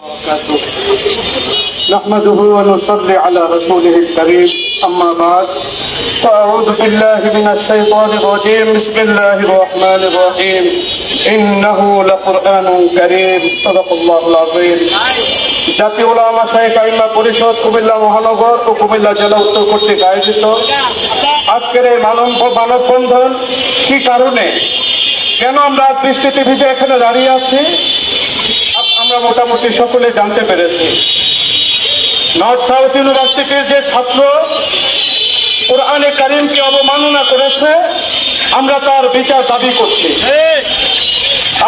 وبركاته نحمده ونصلي على رسوله الكريم أما بعد فأعوذ بالله من الشيطان الرجيم بسم الله الرحمن الرحيم إنه لقرآن كريم صدق الله العظيم জাতীয় ওলামা শাহেক আইমা পরিষদ কুমিল্লা মহানগর ও কুমিল্লা জেলা উত্তর কর্তৃক আয়োজিত আজকের এই মানব মানববন্ধন কি কারণে কেন আমরা আজ বৃষ্টিতে ভিজে এখানে দাঁড়িয়ে আছি আপ- আমরা মোটামুটি সকলে জানতে পেরেছি। নর্থ সাউথ ইউনিভার্সিটির যে ছাত্র কোরআনে কারিমকে অবমাননা করেছে, আমরা তার বিচার দাবি করছি।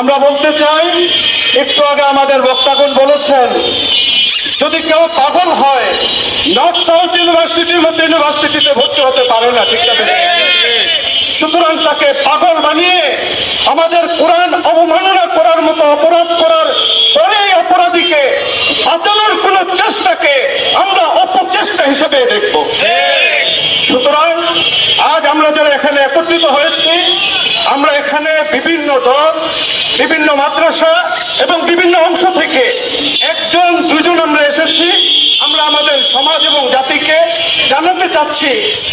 আমরা বলতে চাই, একটু আগে আমাদের বক্তাগণ বলেছেন, যদি কেউ পাগল হয়, নর্থ সাউথ ইউনিভার্সিটির মধ্যে ইউনিভার্সিটিতে ভর্তি হতে পারে না, ঠিক আছে সুতরাং তাকে পাগল বানিয়ে আমাদের কোরআন অবমাননা করার মতো অপরাধ করার বাঁচানোর কোন চেষ্টাকে আমরা অপচেষ্টা হিসেবে দেখব। সুতরাং আজ আমরা যারা এখানে একত্রিত হয়েছি, আমরা এখানে বিভিন্ন দল, বিভিন্ন মাদ্রাসা এবং বিভিন্ন অংশ থেকে একজন, দুজন আমরা এসেছি। আমরা আমাদের সমাজ এবং জাতিকে জানাতে চাচ্ছি,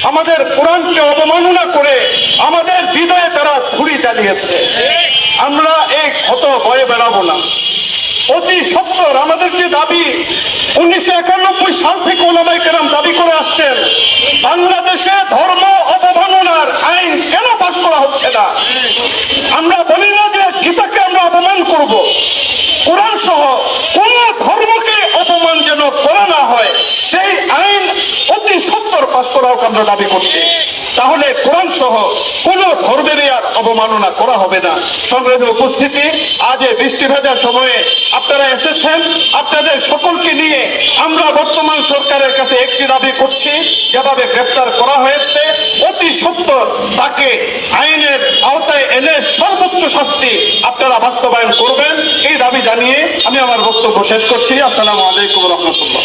আমাদের কোরআনকে অবমাননা করে আমাদের হৃদয়ে তারা ঘুরি চালিয়েছে। আমরা এই ক্ষত বয়ে বেড়াবো না। অতি সত্তর আমাদের যে দাবি উনিশশো একানব্বই সাল থেকে ওলামাই কেরাম দাবি করে আসছেন, বাংলাদেশে ধর্ম অবমাননার আইন কেন পাশ করা হচ্ছে না? আমরা বলি না যে গীতাকে আমরা অপমান করব। কোরআন সহ কোন ধর্মকে অপমান যেন করা না হয়, সেই অতি সত্তর পাশ করা আমরা দাবি করছি। তাহলে কোরআন সহ কোন ধর্মেরই আর অবমাননা করা হবে না। সংগ্রামী উপস্থিতি, আজ এই বৃষ্টি ভেজার সময়ে আপনারা এসেছেন। আপনাদের সকলকে নিয়ে আমরা বর্তমান সরকারের কাছে একটি দাবি করছি, যেভাবে গ্রেফতার করা হয়েছে, অতি সত্তর তাকে আইনের আওতায় এনে সর্বোচ্চ শাস্তি আপনারা বাস্তবায়ন করবেন। এই দাবি জানিয়ে আমি আমার বক্তব্য শেষ করছি। আসসালামু আলাইকুম রহমতুল্লাহ।